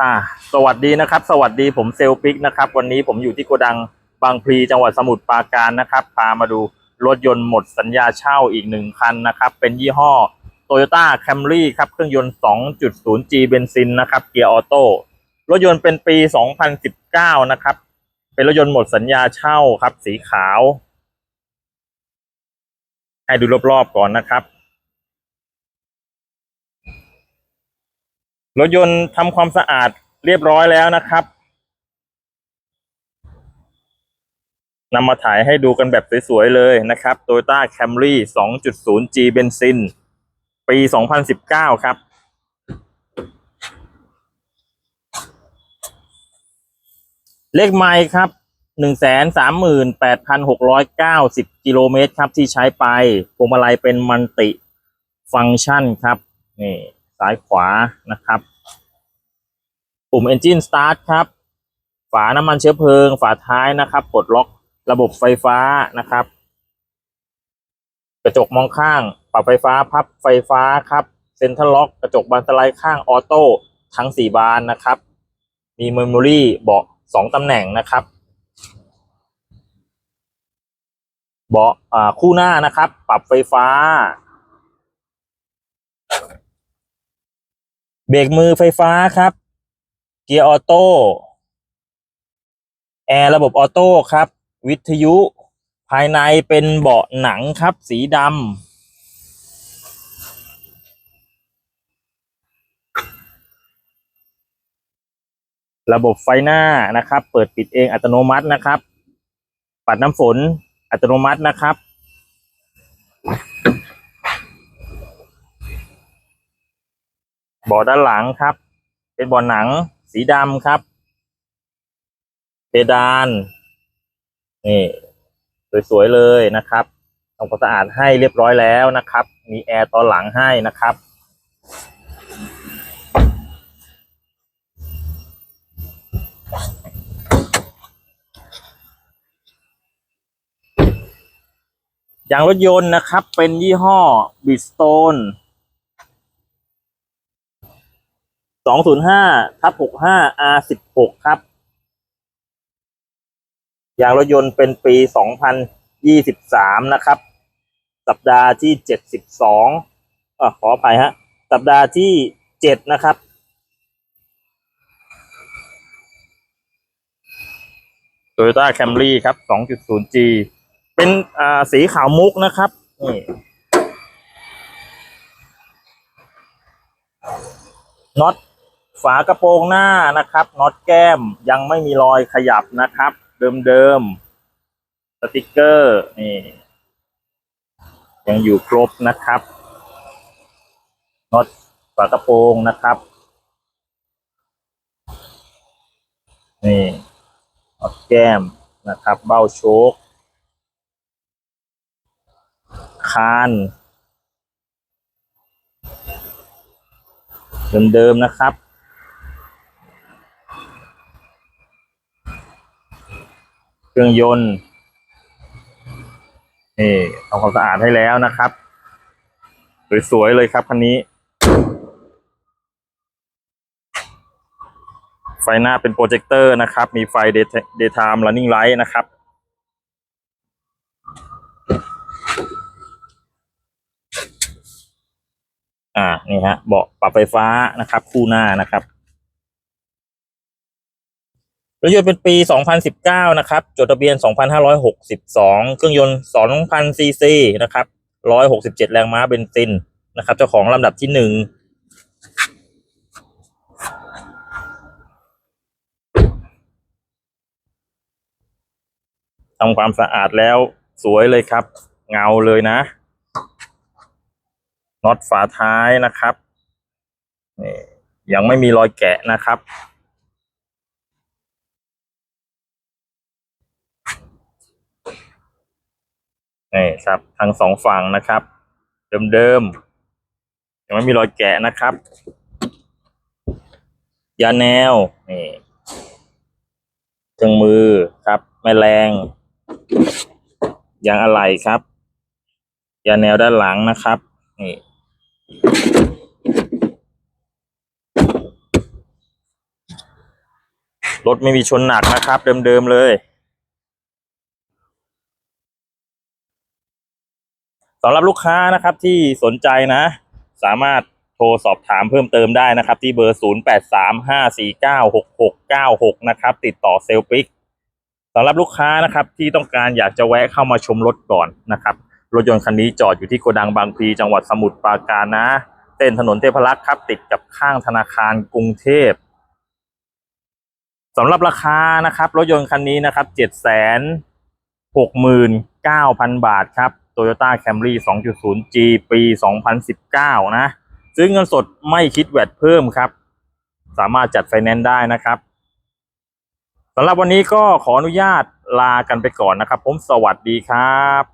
อ่า สวัสดีนะครับ สวัสดีผมเซลปิกนะครับ วันนี้ผมอยู่ที่โกดังบางพลีจังหวัดสมุทรปราการนะครับพามาดูรถยนต์หมดสัญญาเช่าอีกหนึ่งคันนะครับ เป็นยี่ห้อ Toyota Camry ครับ เครื่องยนต์ 2.0G เบนซินนะครับ เกียร์ออโต้รถยนต์เป็นปี 2019 นะครับ เป็นรถยนต์หมดสัญญาเช่าครับ สีขาว ให้ดูรอบๆก่อนนะครับ รถยนต์ทำความสะอาดเรียบร้อยแล้วนะครับนำมาถ่ายให้ดูกันแบบสวยๆเลยนะครับ Toyota Camry 2.0G เบนซิน ปี 2019 ครับ เลขไมล์ครับ 138,690 กิโลเมตรครับที่ใช้ไปพวงมาลัยเป็นมันติฟังก์ชันครับ นี่ ซ้ายขวานะครับ ปุ่ม Engine Start ครับ ฝาน้ำมันเชื้อเพลิง ฝาท้ายนะครับปลดล็อกระบบไฟฟ้านะครับ กระจกมองข้าง ปรับไฟฟ้าพับไฟฟ้าครับเซ็นทรัลล็อก กระจกบานสไลด์ข้างออโต้ทั้งสี่บานนะครับ มีเมมโมรี่เบาะสองตำแหน่งนะครับเบาะคู่หน้านะครับ ปรับไฟฟ้า เบรกมือไฟฟ้าครับ เกียร์ออโต้ แอร์ระบบออโต้ครับ วิทยุ ภายในเป็นเบาะหนังครับ สีดำ ระบบไฟหน้านะครับ เปิดปิดเองอัตโนมัตินะครับ ปัดน้ำฝนอัตโนมัตินะครับ บาะด้านหลังครับ เป็นเบาะหนังสีดำครับ เพดาน นี่สวยๆเลยนะครับทำความสะอาดให้เรียบร้อยแล้วนะครับ มีแอร์ตอนหลังให้นะครับ ยางรถยนต์นะครับ เป็นยี่ห้อบิสโตน สองศูนย์ห้าทับหกห้า R สิบหกครับ ยางรถยนต์เป็นปีสองพันยี่สิบสามนะครับ สัปดาห์ที่เจ็ดสิบสองขออภัยฮะ สัปดาห์ที่เจ็ดนะครับ โตโยต้าแคมรี่ครับสองจุดศูนย์จีเป็นอ่าสีขาวมุกนะครับ นี่น็อต ฝากระโปรงหน้านะครับน็อตแก้มยังไม่มีรอยขยับนะครับ เดิมๆสติกเกอร์นี่ยังอยู่ครบนะครับน็อตฝากระโปรงนะครับ นี่น็อตแก้มนะครับ เบ้าโชคคานเดิมๆนะครับ เครื่องยนต์นี่ทำความสะอาดให้แล้วนะครับ สวยๆเลยครับคันนี้ ไฟหน้าเป็นโปรเจคเตอร์นะครับ มีไฟ Day- daytime running light นะครับอ่านี่ฮะเบาะปรับไฟฟ้านะครับ คู่หน้านะครับ รถยนต์เป็นปี 2019 นะครับ จดทะเบียน 2,562 เครื่องยนต์ 2,000 ซีซี นะครับ 167 แรงม้าเบนซิน นะครับ เจ้าของลำดับที่หนึ่งทำความสะอาดแล้วสวยเลยครับ เงาเลยนะ น็อตฝาท้ายนะครับนี่ยังไม่มีรอยแกะนะครับ นี่ครับทั้งสองฝั่งนะครับ เดิมๆยังไม่มีรอยแกะนะครับ ยาแนวนี่เครื่องมือครับ แม่แรงยางอะไหล่ครับ ยาแนวด้านหลังนะครับนี่รถไม่มีชนหนักนะครับ เดิมๆเลย สำหรับลูกค้านะครับที่สนใจนะ สามารถโทรสอบถามเพิ่มเติมได้นะครับ ที่เบอร์ 0835496696 นะครับ ติดต่อเซลปิกสำหรับลูกค้านะครับที่ต้องการอยากจะแวะเข้ามาชมรถก่อนนะครับ รถยนต์คันนี้จอดอยู่ที่โกดังบางพลีจังหวัดสมุทรปราการนะเส้นถนนเทพรักษ์ครับ ติดกับข้างธนาคารกรุงเทพสำหรับราคานะครับ รถยนต์คันนี้นะครับเจ็ดแสนหกหมื่นเก้าพันบาทครับ Toyota Camry 2.0G ปี 2019 นะ ซื้อเงินสดไม่คิดแวดเพิ่มครับ สามารถจัดไฟแนนซ์ได้นะครับสำหรับวันนี้ก็ขออนุญาตลากันไปก่อนนะครับ ผมสวัสดีครับ